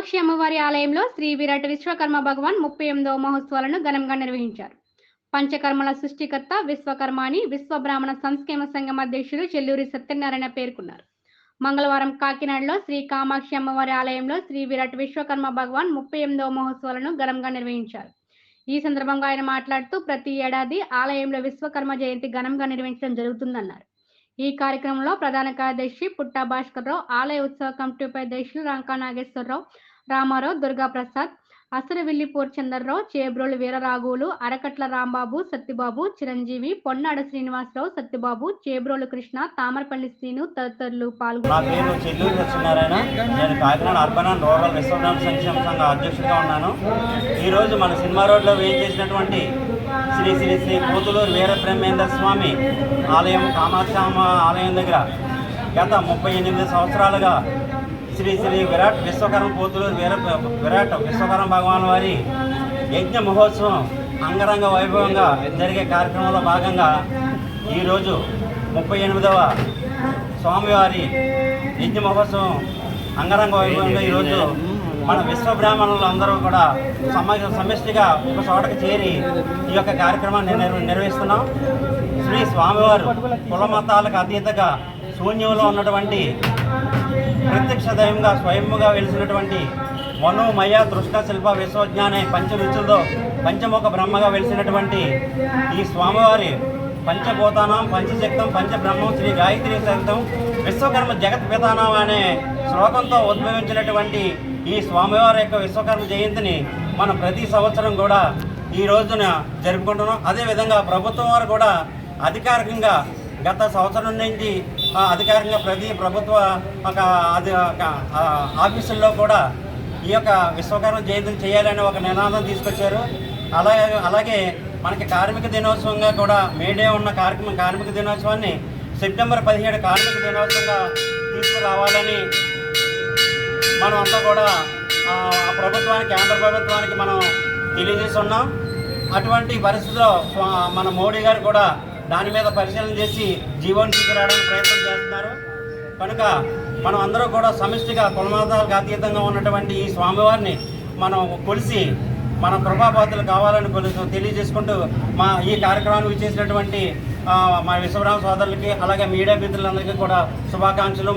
అమ్మవారి ఆలయంలో శ్రీ విరాట్ విశ్వకర్మ భగవాన్ ముప్పై ఎనిమిదవ మహోత్సవాలను ఘనంగా నిర్వహించారు. పంచకర్మల సృష్టికర్త విశ్వకర్మ అని సంస్కేమ సంఘం అధ్యక్షులు చెల్లూరి సత్యనారాయణ పేర్కొన్నారు. మంగళవారం కాకినాడలో శ్రీ కామాక్షి అమ్మవారి ఆలయంలో శ్రీ విరాట్ విశ్వకర్మ భగవాన్ ముప్పై ఎనిమిదవ మహోత్సవాలను ఘనంగా నిర్వహించారు. ఈ సందర్భంగా ఆయన మాట్లాడుతూ ప్రతి ఏడాది ఆలయంలో విశ్వకర్మ జయంతి ఘనంగా నిర్వహించడం జరుగుతుందన్నారు. ఈ కార్యక్రమంలో ప్రధాన కార్యదర్శి పుట్టా భాస్కర్రావు ఆలయ ఉత్సవ కమిటీ ఉపాధ్యక్షులు రంకా నాగేశ్వరరావు రామారావు దుర్గా ప్రసాద్ అసరవెల్లి పూర్చందర్రావు చేబ్రోలు వీరరాఘవులు అరకట్ల రాంబాబు సత్యబాబు చిరంజీవి పొన్నాడ శ్రీనివాసరావు సత్యబాబు చేబ్రోలు కృష్ణ తామరపల్లి శ్రీను తదితరులు పాల్గొన్నారు. నేను Kakinada urban and rural Vishwabrahma సంక్షేమ సంఘ అధ్యక్షుడిగా ఉన్నాను. ఈరోజు మన సినిమా రోడ్లో వేయించేసినటువంటి శ్రీ శ్రీ శ్రీ కోతులూరు వీర బ్రహ్మేంద్ర స్వామి ఆలయం కామాక్షమ్మ ఆలయం దగ్గర గత ముప్పై ఎనిమిది సంవత్సరాలుగా శ్రీ శ్రీ విరాట్ విశ్వకర్మ పోతులూరు వీర విరాట్ విశ్వకర్మ భగవాన్ వారి యజ్ఞ మహోత్సవం అంగరంగ వైభవంగా జరిగే కార్యక్రమంలో భాగంగా ఈరోజు ముప్పై ఎనిమిదవ స్వామివారి యజ్ఞ మహోత్సవం అంగరంగ వైభవంగా ఈరోజు మన విశ్వ బ్రాహ్మణులు అందరూ కూడా సమ సమిష్టిగా ఒక చోటకు చేరి ఈ యొక్క కార్యక్రమాన్ని నిర్వహిస్తున్నాం. శ్రీ స్వామివారు కుల మతాలకు అతీతగా శూన్యంలో ఉన్నటువంటి ప్రత్యక్ష దయంగా స్వయంగా వెలిసినటువంటి మనోమయ దృష్ట శిల్ప విశ్వజ్ఞానే పంచరుచులతో పంచముఖ బ్రహ్మగా వెలిసినటువంటి ఈ స్వామివారి పంచభూతానం పంచశక్తం పంచబ్రహ్మం శ్రీ గాయత్రి సహితం విశ్వకర్మ జగత్ పితానం అనే శ్లోకంతో ఉద్భవించినటువంటి ఈ స్వామివారి యొక్క విశ్వకర్మ జయంతిని మనం ప్రతి సంవత్సరం కూడా ఈ రోజున జరుపుకుంటున్నాం. అదేవిధంగా ప్రభుత్వం వారు కూడా అధికారికంగా గత సంవత్సరం నుంచి ఆ, అధికారికంగా ప్రతి ప్రభుత్వ ఒక అది ఒక, ఆఫీసుల్లో కూడా ఈ యొక్క విశ్వకర్మ జయంతిని చేయాలని ఒక నినాదం తీసుకొచ్చారు. అలాగే అలాగే మనకి కార్మిక దినోత్సవంగా కూడా మేడే ఉన్న కార్యక్రమం కార్మిక దినోత్సవాన్ని సెప్టెంబర్ పదిహేడు కార్మిక దినోత్సవంగా తీసుకురావాలని మనం అంతా కూడా ప్రభుత్వానికి కేంద్ర ప్రభుత్వానికి మనం తెలియజేస్తున్నాం. అటువంటి పరిస్థితిలో మన మోడీ గారు కూడా దాని మీద పరిశీలన చేసి జీవోని తీసుకురావడానికి ప్రయత్నం చేస్తున్నారు. కనుక మనం అందరూ కూడా సమిష్టిగా కులమతాలకు అతీతంగా ఉన్నటువంటి ఈ స్వామివారిని మనం కొలిసి మన కృపాపాత్రలు కావాలని కొలుసు తెలియజేసుకుంటూ మా ఈ కార్యక్రమాన్ని విచ్చేసినటువంటి మా విశ్వరామ సోదరులకి అలాగే మీడియా మిత్రులందరికీ కూడా శుభాకాంక్షలు.